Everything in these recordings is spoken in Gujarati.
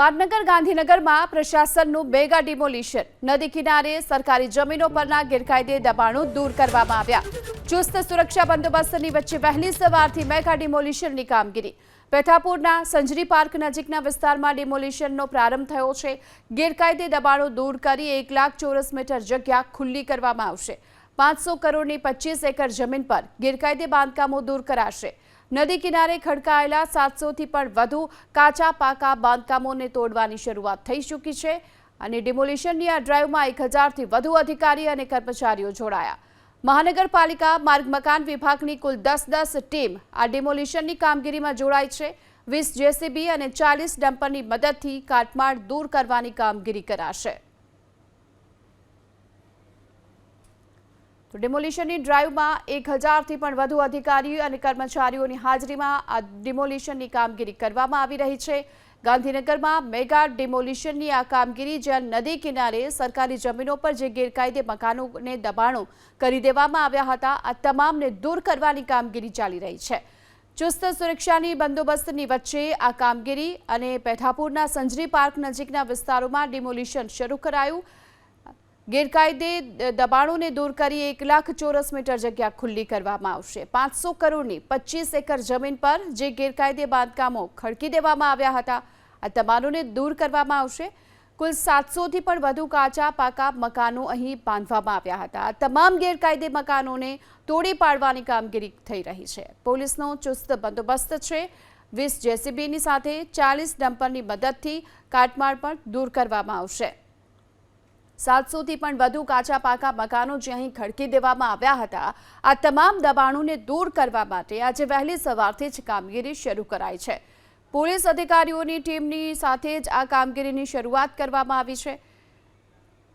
પાટનગર ગાંધીનગરમાં પ્રશાસનનું મેગા ડિમોલિશન. નદી કિનારે સરકારી જમીનો પરના ગેરકાયદે દબાણો દૂર કરવામાં આવ્યા. ચુસ્ત સુરક્ષા બંદોબસ્તની વચ્ચે વહેલી સવારથી મેગા ડિમોલિશનની કામગીરી. પેથાપુરના સંજરી પાર્ક નજીકના વિસ્તારમાં ડિમોલિશનનો પ્રારંભ થયો છે. ગેરકાયદે દબાણો દૂર કરી એક લાખ ચોરસ મીટર જગ્યા ખુલ્લી કરવામાં આવશે. પાંચસો કરોડની પચીસ એકર જમીન પર ગેરકાયદે બાંધકામો દૂર કરાશે. નદી કિનારે ખડકાયેલા સાતસોથી પણ વધુ કાચા પાકા બાંધકામોને તોડવાની શરૂઆત થઈ ચૂકી છે અને ડિમોલિશનની આ ડ્રાઈવમાં એક હજારથી વધુ અધિકારી અને કર્મચારીઓ જોડાયા. મહાનગરપાલિકા, માર્ગ મકાન વિભાગની કુલ દસ દસ ટીમ આ ડિમોલિશનની કામગીરીમાં જોડાઈ છે. વીસ જેસીબી અને ચાલીસ ડમ્પરની મદદથી કાટમાળ દૂર કરવાની કામગીરી કરાશે. તો ડિમોલિશનની ડ્રાઈવમાં એક હજારથી પણ વધુ અધિકારીઓ અને કર્મચારીઓની હાજરીમાં આ ડિમોલિશનની કામગીરી કરવામાં આવી રહી છે. ગાંધીનગરમાં મેગા ડિમોલિશનની આ કામગીરી જ્યાં નદી કિનારે સરકારી જમીનો પર જે ગેરકાયદે મકાનોને દબાણો કરી દેવામાં આવ્યા હતા, આ તમામને દૂર કરવાની કામગીરી ચાલી રહી છે. ચુસ્ત સુરક્ષાની બંદોબસ્તની વચ્ચે આ કામગીરી અને પેઠાપુરના સંજરી પાર્ક નજીકના વિસ્તારોમાં ડિમોલિશન શરૂ કરાયું. ગેરકાયદે દબાણોને દૂર કરી એક લાખ ચોરસ મીટર જગ્યા ખુલ્લી કરવામાં આવશે. પાંચસો કરોડની પચીસ એકર જમીન પર જે ગેરકાયદે બાંધકામો ખડકી દેવામાં આવ્યા હતા, આ દબાણોને દૂર કરવામાં આવશે. કુલ સાતસોથી પણ વધુ કાચા, પાકા મકાનો અહીં બાંધવામાં આવ્યા હતા. આ તમામ ગેરકાયદે મકાનોને તોડી પાડવાની કામગીરી થઈ રહી છે. પોલીસનો ચુસ્ત બંદોબસ્ત છે. વીસ જેસીબીની સાથે ચાલીસ ડમ્પરની મદદથી કાટમાળ પણ દૂર કરવામાં આવશે. સાતસોથી પણ વધુ કાચા પાકા મકાનો જે અહીં ખડકી દેવામાં આવ્યા હતા, આ તમામ દબાણોને દૂર કરવા માટે આજે વહેલી સવારથી જ કામગીરી શરૂ કરાઈ છે. પોલીસ અધિકારીઓની ટીમની સાથે જ આ કામગીરીની શરૂઆત કરવામાં આવી છે.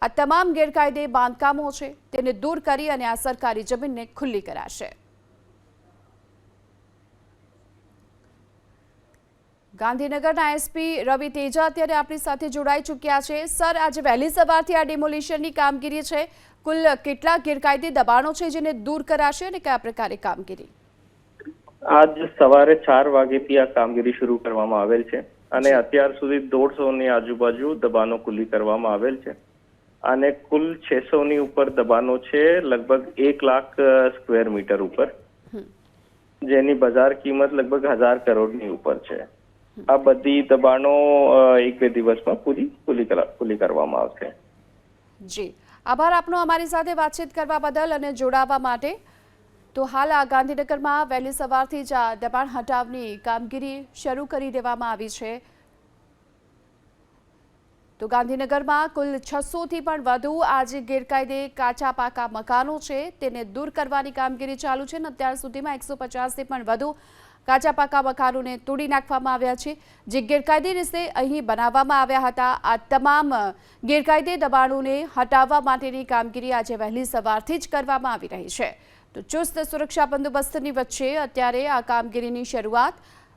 આ તમામ ગેરકાયદે બાંધકામો છે, તેને દૂર કરી અને આ સરકારી જમીનને ખુલ્લી કરાશે. ગાંધીનગરના એસપી રવિ તેજા અત્યારે આપણી સાથે જોડાઈ ચૂક્યા છે. સર આજે વહેલી સવારથી આ ડિમોલિશનની કામગીરી છે. કુલ કેટલા ગેરકાયદે દબાણો છે જેને દૂર કરાશે અને કયા પ્રકારે કામગીરી? આજ સવારે ચાર વાગેથી આ કામગીરી શરૂ કરવામાં આવેલ છે અને અત્યાર સુધી દોઢસોની આજુબાજુ દબાણો ખુલ્લી કરવામાં આવેલ છે અને કુલ છસોની ઉપર દબાણો છે લગભગ એક લાખ સ્ક્વેર મીટર ઉપર. જેની બજાર કિંમત લગભગ હજાર કરોડની ઉપર છે. આ બધી દબાણો એક બે દિવસમાં પૂરી પૂરી પૂરી કરવામાં આવશે. જી. આભાર આપનો અમારી સાથે વાતચીત કરવા બદલ અને જોડાવા માટે. તો હાલ આ ગાંધીનગરમાં વહેલી સવારથી જ આ દબાણ હટાવની કામગીરી શરૂ કરી દેવામાં આવી છે. તો ગાંધીનગરમાં કુલ છસોથી પણ વધુ આ જે ગેરકાયદે કાચા પાકા મકાનો છે. તેને દૂર કરવાની કામગીરી ચાલુ છે અને અત્યાર સુધીમાં એકસો પચાસથી પણ વધુ કાચા પાકા મકાનોને તોડી નાખવામાં આવ્યા છે. જે ગેરકાયદે રીતે અહીં બનાવવામાં આવ્યા હતા. આ તમામ ગેરકાયદે દબાણોને હટાવવા માટેની કામગીરી આજે વહેલી સવારથી જ કરવામાં આવી રહી છે. તો ચુસ્ત સુરક્ષા બંદોબસ્તની વચ્ચે અત્યારે આ કામગીરીની શરૂઆત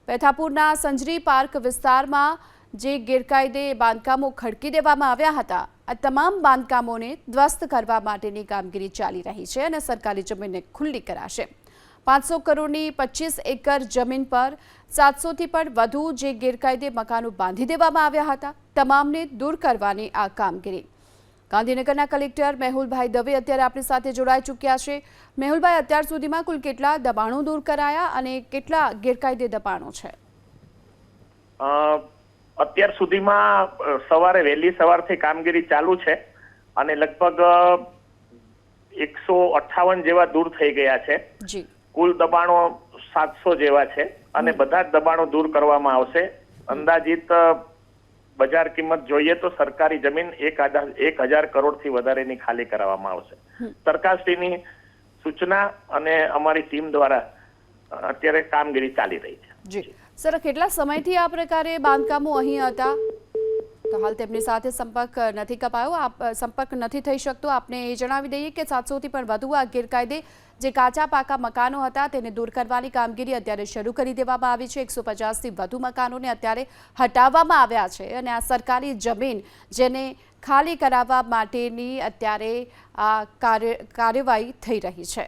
પેથાપુરના સંજરી પાર્ક વિસ્તારમાં જે ગેરકાયદે બાંધકામો ખડકી દેવામાં આવ્યા હતા. આ તમામ બાંધકામોને ધ્વસ્ત કરવા માટેની કામગીરી ચાલી રહી છે અને સરકારી જમીનને ખુલ્લી કરાશે. પાંચસો કરોડની પચીસ એકર જમીન પર સાતસોથી પણ વધુ જે ગેરકાયદે મકાનો બાંધી દેવામાં આવ્યા હતા તમામને દૂર કરવાની આ કામગીરી. ગાંધીનગરના કલેક્ટર મેહુલભાઈ દવે અત્યારે આપણી સાથે જોડાઈ ચૂક્યા છે. મેહુલભાઈ અત્યાર સુધીમાં કુલ કેટલા દબાણો દૂર કરાયા અને કેટલા ગેરકાયદે દબાણો છે? અત્યાર સુધીમાં સવારે વહેલી સવારથી કામગીરી ચાલુ છે અને લગભગ એકસો અઠ્ઠાવન જેવા દૂર થઈ ગયા છે. જી. કુલ દબાણો સાતસો જેવા છે અને બધા જ દબાણો દૂર કરવામાં આવશે. અંદાજિત બજાર કિંમત જોઈએ તો સરકારી જમીન એક હજાર એક હજાર કરોડથી વધારેની ખાલી કરાવવામાં આવશે. સરકારશ્રીની સૂચના અને અમારી ટીમ દ્વારા અત્યારે કામગીરી ચાલી રહી છે. જી. સર કેટલા સમયથી આ પ્રકારે બાંધકામો અહીં હતા? તો હાલ તેમની સાથે સંપર્ક નથી કપાયો. સંપર્ક નથી થઈ શકતો. આપને એ જણાવી દઈએ કે સાતસોથી પણ વધુ આ ગેરકાયદે જે કાચા પાકા મકાનો હતા તેને દૂર કરવાની કામગીરી અત્યારે શરૂ કરી દેવામાં આવી છે. એકસો પચાસથી વધુ મકાનોને અત્યારે હટાવવામાં આવ્યા છે અને આ સરકારી જમીન જેને ખાલી કરાવવા માટેની અત્યારે આ કાર્ય, કાર્યવાહી થઈ રહી છે.